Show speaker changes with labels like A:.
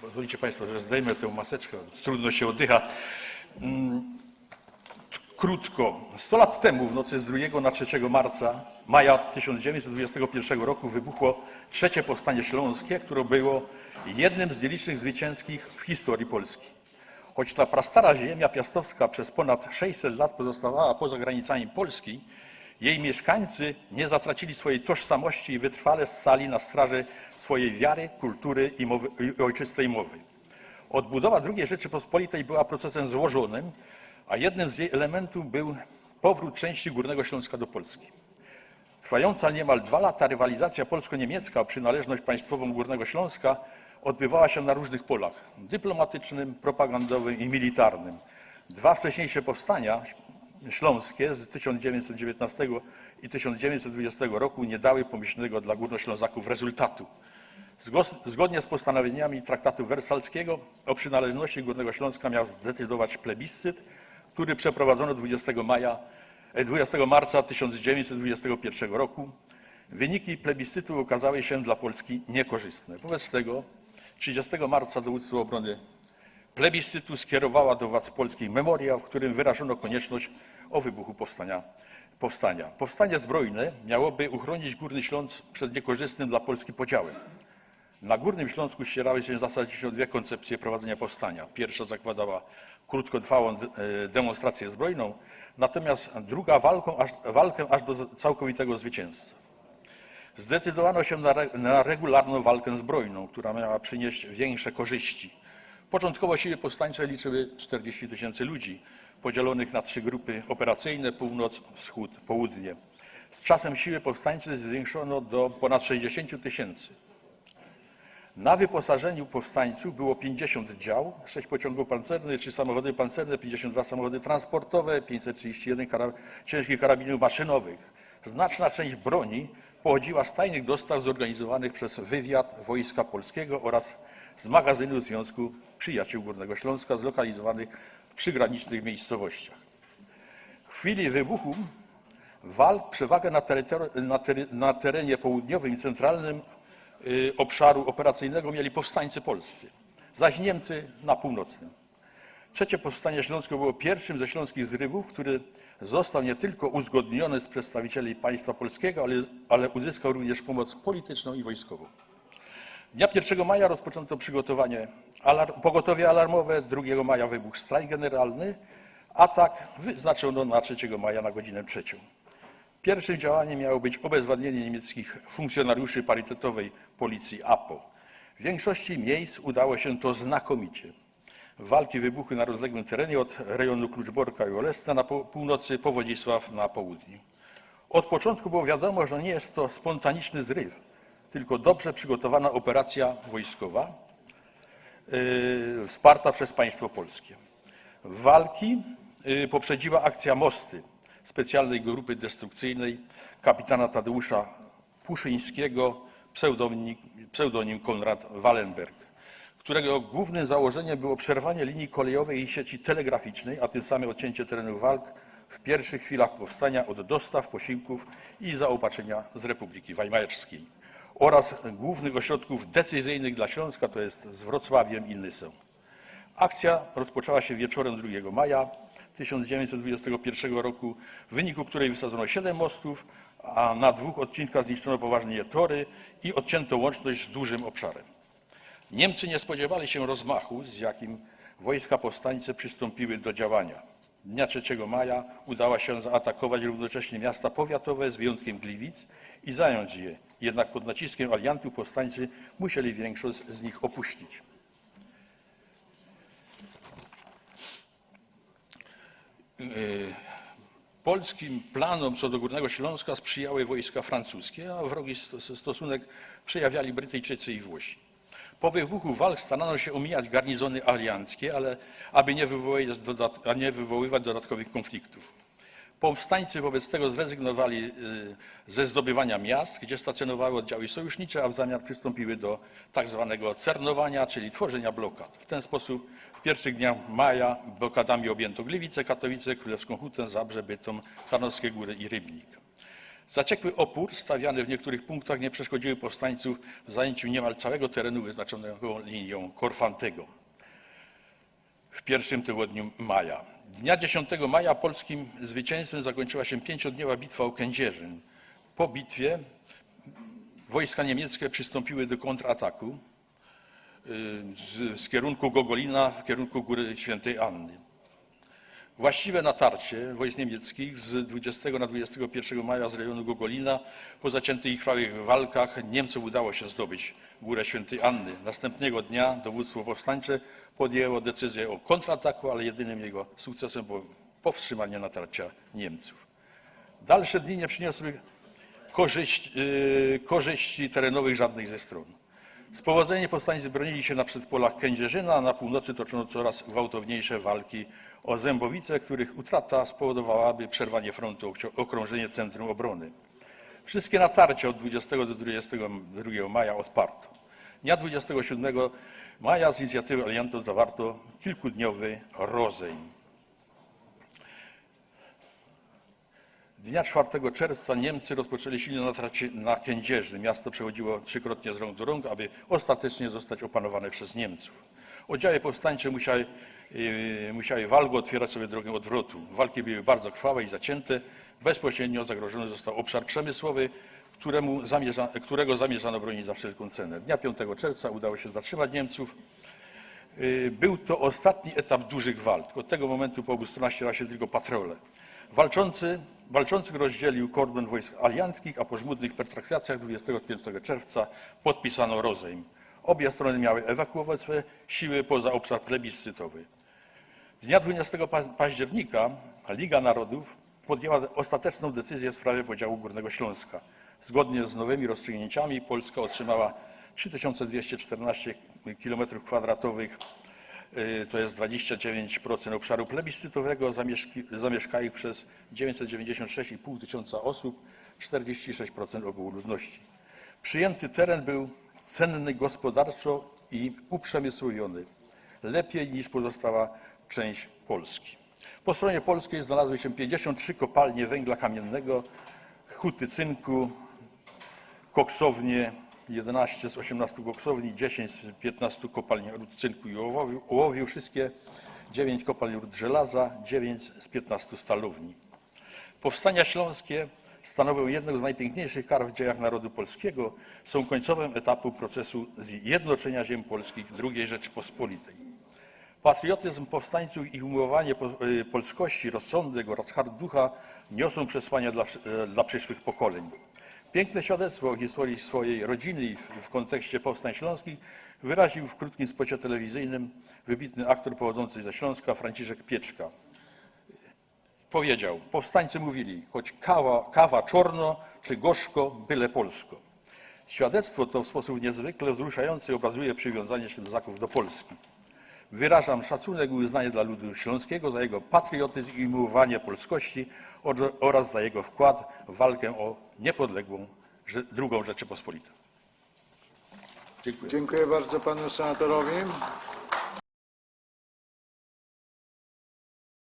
A: Pozwolicie Państwo, że zdejmę tę maseczkę, trudno się oddycha. Mm, Krótko. 100 lat temu, w nocy z 2 na 3 marca, maja 1921 roku wybuchło trzecie powstanie śląskie, które było jednym z nielicznych zwycięskich w historii Polski. Choć ta prastara ziemia piastowska przez ponad 600 lat pozostawała poza granicami Polski, jej mieszkańcy nie zatracili swojej tożsamości i wytrwale stali na straży swojej wiary, kultury i, mowy, i ojczystej mowy. Odbudowa II Rzeczypospolitej była procesem złożonym, a jednym z jej elementów był powrót części Górnego Śląska do Polski. Trwająca niemal dwa lata rywalizacja polsko-niemiecka o przynależność państwową Górnego Śląska odbywała się na różnych polach dyplomatycznym, propagandowym i militarnym. Dwa wcześniejsze powstania śląskie z 1919 i 1920 roku nie dały pomyślnego dla Górnoślązaków rezultatu. Zgodnie z postanowieniami traktatu wersalskiego o przynależności Górnego Śląska miał zdecydować plebiscyt, który przeprowadzono 20, maja, e, 20 marca 1921 roku. Wyniki plebiscytu okazały się dla Polski niekorzystne. Wobec tego 30 marca dowództwo obrony plebiscytu skierowała do władz polskich memoriał, w którym wyrażono konieczność o wybuchu powstania. Powstania. Powstanie zbrojne miałoby uchronić Górny Śląsk przed niekorzystnym dla Polski podziałem. Na Górnym Śląsku ścierały się zasadniczo dwie koncepcje prowadzenia powstania. Pierwsza zakładała krótkotrwałą e, demonstrację zbrojną, natomiast druga walką aż, walkę aż do całkowitego zwycięstwa. Zdecydowano się na, re, na regularną walkę zbrojną, która miała przynieść większe korzyści. Początkowo siły powstańcze liczyły 40 tysięcy ludzi, podzielonych na trzy grupy operacyjne północ, wschód, południe. Z czasem siły powstańcze zwiększono do ponad 60 tysięcy. Na wyposażeniu powstańców było 50 dział, 6 pociągów pancernych, 3 samochody pancerne, 52 samochody transportowe, 531 kara ciężkich karabinów maszynowych. Znaczna część broni pochodziła z tajnych dostaw zorganizowanych przez wywiad Wojska Polskiego oraz z magazynu Związku Przyjaciół Górnego Śląska zlokalizowanych w przygranicznych miejscowościach. W chwili wybuchu walk przewagę na, na terenie południowym i centralnym y, obszaru operacyjnego mieli powstańcy polscy, zaś Niemcy na północnym. Trzecie powstanie śląskie było pierwszym ze śląskich zrywów, który został nie tylko uzgodniony z przedstawicieli państwa polskiego, ale, ale uzyskał również pomoc polityczną i wojskową. Dnia 1 maja rozpoczęto przygotowanie alarm, pogotowie alarmowe, 2 maja wybuchł strajk generalny, atak wyznaczono na 3 maja na godzinę trzecią. Pierwszym działaniem miało być obezwładnienie niemieckich funkcjonariuszy parytetowej policji APO. W większości miejsc udało się to znakomicie. Walki wybuchły na rozległym terenie od rejonu Kluczborka i Olesna na północy po Wodzisław na południu. Od początku było wiadomo, że nie jest to spontaniczny zryw, tylko dobrze przygotowana operacja wojskowa yy, wsparta przez państwo polskie. Walki yy, poprzedziła akcja Mosty specjalnej grupy destrukcyjnej kapitana Tadeusza Puszyńskiego, pseudonim, pseudonim Konrad Wallenberg, którego głównym założeniem było przerwanie linii kolejowej i sieci telegraficznej, a tym samym odcięcie terenu walk w pierwszych chwilach powstania od dostaw, posiłków i zaopatrzenia z Republiki Weimarskiej oraz głównych ośrodków decyzyjnych dla Śląska, to jest z Wrocławiem i Nysą. Akcja rozpoczęła się wieczorem 2 maja 1921 roku, w wyniku której wysadzono 7 mostów, a na dwóch odcinkach zniszczono poważnie tory i odcięto łączność z dużym obszarem. Niemcy nie spodziewali się rozmachu, z jakim wojska powstańcze przystąpiły do działania. Dnia 3 maja udało się zaatakować równocześnie miasta powiatowe z wyjątkiem Gliwic i zająć je. Jednak pod naciskiem aliantów powstańcy musieli większość z nich opuścić. Polskim planom co do Górnego Śląska sprzyjały wojska francuskie, a wrogi stos- stosunek przejawiali Brytyjczycy i Włosi. Po wybuchu walk starano się omijać garnizony alianckie, ale aby nie wywoływać, nie wywoływać dodatkowych konfliktów. Powstańcy wobec tego zrezygnowali y, ze zdobywania miast, gdzie stacjonowały oddziały sojusznicze, a w zamian przystąpiły do tak zwanego cernowania, czyli tworzenia blokad. W ten sposób w pierwszych dniach maja blokadami objęto Gliwice, Katowice, Królewską Hutę, Zabrze, Bytom, Tarnowskie Góry i Rybnik. Zaciekły opór stawiany w niektórych punktach nie przeszkodziły powstańców w zajęciu niemal całego terenu wyznaczonego linią Korfantego w pierwszym tygodniu maja. Dnia 10 maja polskim zwycięstwem zakończyła się pięciodniowa bitwa o Kędzierzyn. Po bitwie wojska niemieckie przystąpiły do kontrataku y, z, z kierunku Gogolina w kierunku Góry Świętej Anny. Właściwe natarcie wojsk niemieckich z 20 na 21 maja z rejonu Gogolina po zaciętych i krwawych walkach Niemcom udało się zdobyć Górę Świętej Anny. Następnego dnia dowództwo powstańcze podjęło decyzję o kontrataku, ale jedynym jego sukcesem było powstrzymanie natarcia Niemców. Dalsze dni nie przyniosły korzyść, yy, korzyści terenowych żadnej ze stron. Z powodzeniem powstańcy bronili się na przedpolach Kędzierzyna, a na północy toczono coraz gwałtowniejsze walki o Zębowice, których utrata spowodowałaby przerwanie frontu, okrążenie centrum obrony. Wszystkie natarcia od 20 do 22 maja odparto. Dnia 27 maja z inicjatywy aliantów zawarto kilkudniowy rozejm. Dnia 4 czerwca Niemcy rozpoczęli silne natarcie na Kędzierzy. Miasto przechodziło trzykrotnie z rąk do rąk, aby ostatecznie zostać opanowane przez Niemców. Oddziały powstańcze musiały, musiały walgo otwierać sobie drogę odwrotu. Walki były bardzo krwawe i zacięte. Bezpośrednio zagrożony został obszar przemysłowy, któremu zamierza, którego zamierzano bronić za wszelką cenę. Dnia 5 czerwca udało się zatrzymać Niemców. Yy, Był to ostatni etap dużych walk. Od tego momentu po obu stronach ścierała się tylko patrole. Walczący, walczących rozdzielił kordon wojsk alianckich, a po żmudnych pertraktacjach 25 czerwca podpisano rozejm. Obie strony miały ewakuować swoje siły poza obszar plebiscytowy. Dnia 20 pa- października Liga Narodów podjęła ostateczną decyzję w sprawie podziału Górnego Śląska. Zgodnie z nowymi rozstrzygnięciami Polska otrzymała 3214 km2, y, to jest 29% obszaru plebiscytowego, zamieszkanych przez 996,5 tysiąca osób, 46% ogółu ludności. Przyjęty teren był cenny gospodarczo i uprzemysłowiony, lepiej niż pozostała część Polski. Po stronie polskiej znalazły się 53 kopalnie węgla kamiennego, huty cynku, koksownie, 11 z 18 koksowni, 10 z 15 kopalni rud cynku i ołowiu, wszystkie 9 kopalni rud żelaza, 9 z 15 stalowni. Powstania śląskie stanowią jedną z najpiękniejszych kar w dziejach narodu polskiego, są końcowym etapem procesu zjednoczenia ziem polskich II Rzeczypospolitej. Patriotyzm powstańców i umiłowanie y, polskości, rozsądek oraz hart ducha niosą przesłania dla, e, dla przyszłych pokoleń. Piękne świadectwo o historii swojej rodziny w kontekście powstań śląskich wyraził w krótkim spocie telewizyjnym wybitny aktor pochodzący ze Śląska Franciszek Pieczka. Powiedział, powstańcy mówili, choć kawa, kawa czorno czy gorzko, byle polsko. Świadectwo to w sposób niezwykle wzruszający obrazuje przywiązanie Ślązaków do Polski. Wyrażam szacunek i uznanie dla ludu śląskiego za jego patriotyzm i umiłowanie polskości or- oraz za jego wkład w walkę o niepodległą drugą Rzeczypospolitą. Dziękuję.
B: Dziękuję bardzo panu senatorowi.